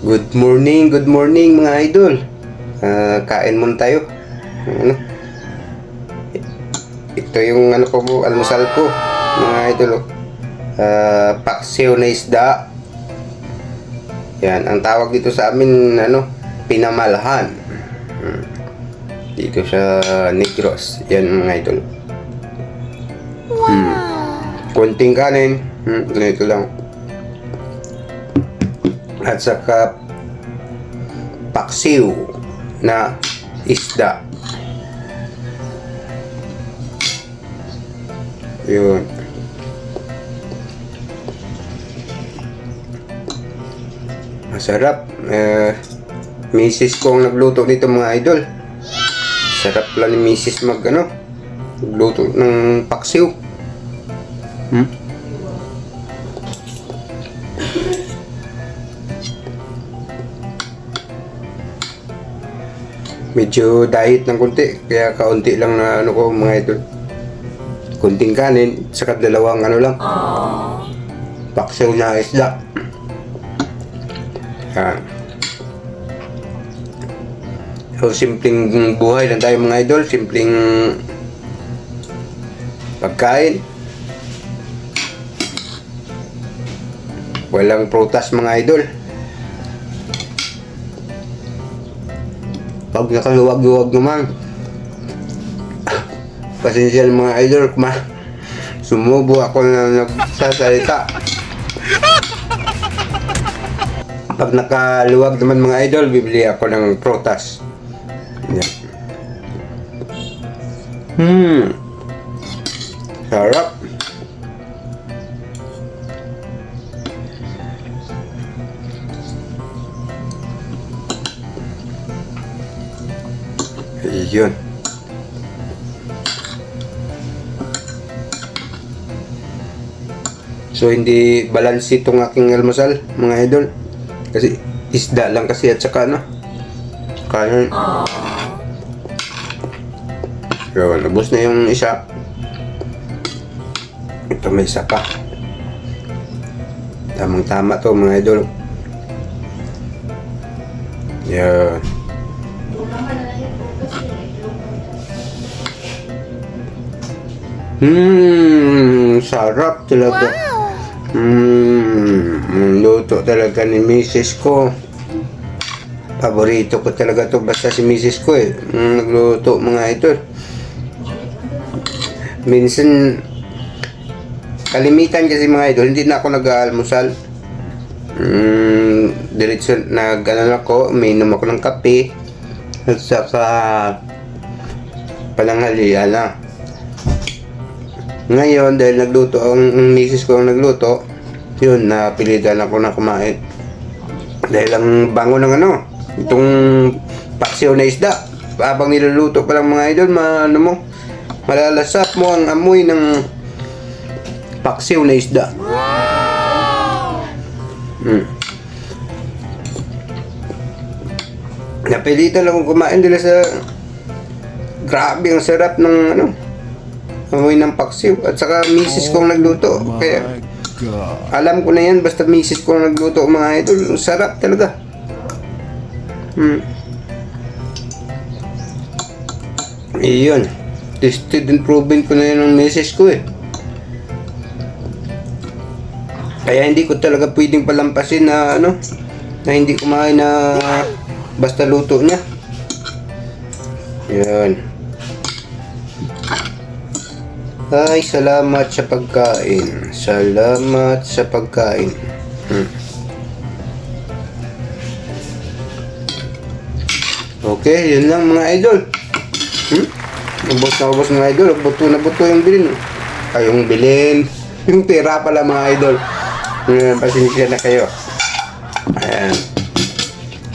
Good morning, good morning mga idol. Ah, kain muna tayo. Ano? Ito yung ano ko po, almusal ko, mga idol. Ah, paksiw na isda. Yan, ang tawag dito sa amin, ano, pinamalahan. Hmm. Dito sa Negros. Yan mga idol. Hmm. Kunting kanin. Hmm, ganito lang. At saka paksiw na isda. Yun. Masarap. Eh, misis ko ang nagluto nito mga idol. Sarap lang ni misis mag ano, magluto ng paksiw. Hmm? Medyo diet ng konti, kaya kaunti lang na ano ko mga idol. Kunting kanin, saka dalawang ano lang. Paksiw na isda. Yan. So, simpleng buhay lang tayo mga idol. Simpleng pagkain. Walang prutas mga idol. Pag nakaluwag-luwag naman, pasensya ng mga idol, ma sumubo ako na nagsasalita. Pag nakaluwag naman mga idol, bibili ako ng prutas. Yan. Hmm. Sarap. Yun. So hindi balance itong aking almusal, mga idol. Kasi isda lang kasi at saka ano. Kanin. Yun, nabos na yung isa. Ito may isa pa. Tamang tama to mga idol. Yan. Hmm, sarap talaga. Hmm, ang luto talaga ni misis ko. Paborito ko talaga to basta si misis ko eh. Mm, nagluto mga ito. Minsan, kalimitan kasi mga idol, hindi na ako nag-aalmusal. Mm, diretso nag ano ako, uminom ako ng kape. At saka pananghalian na. Ngayon, dahil nagluto ang, ang misis ko ang nagluto, yun, napilitan ako na kumain. Dahil ang bango ng ano, itong paksiw na isda. Habang niluluto pa lang mga idol, ma, ano mo, malalasap mo ang amoy ng paksiw na isda. Hmm. Napilitan akong kumain dila sa grabe ang sarap ng ano amoy ng paksiw. At saka misis kong nagluto. kaya alam ko na yan basta misis kong nagluto mga idol. Sarap talaga. Hmm. iyon. Tested and proven ko na yan ng misis ko eh. Kaya hindi ko talaga pwedeng palampasin na ano na hindi kumain na basta luto niya. Yan ay, salamat sa pagkain. Salamat sa pagkain. Hmm. Okay, yun lang mga idol. Hmm? Ubos na ubos mga idol. Buto na buto yung bilin. Ay, yung bilin. Yung pera pala mga idol. Ayan, pasensya na kayo. Ayan.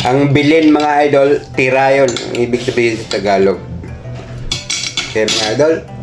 Ang bilin mga idol, tira yun. Ang ibig sabihin sa Tagalog. Okay mga idol,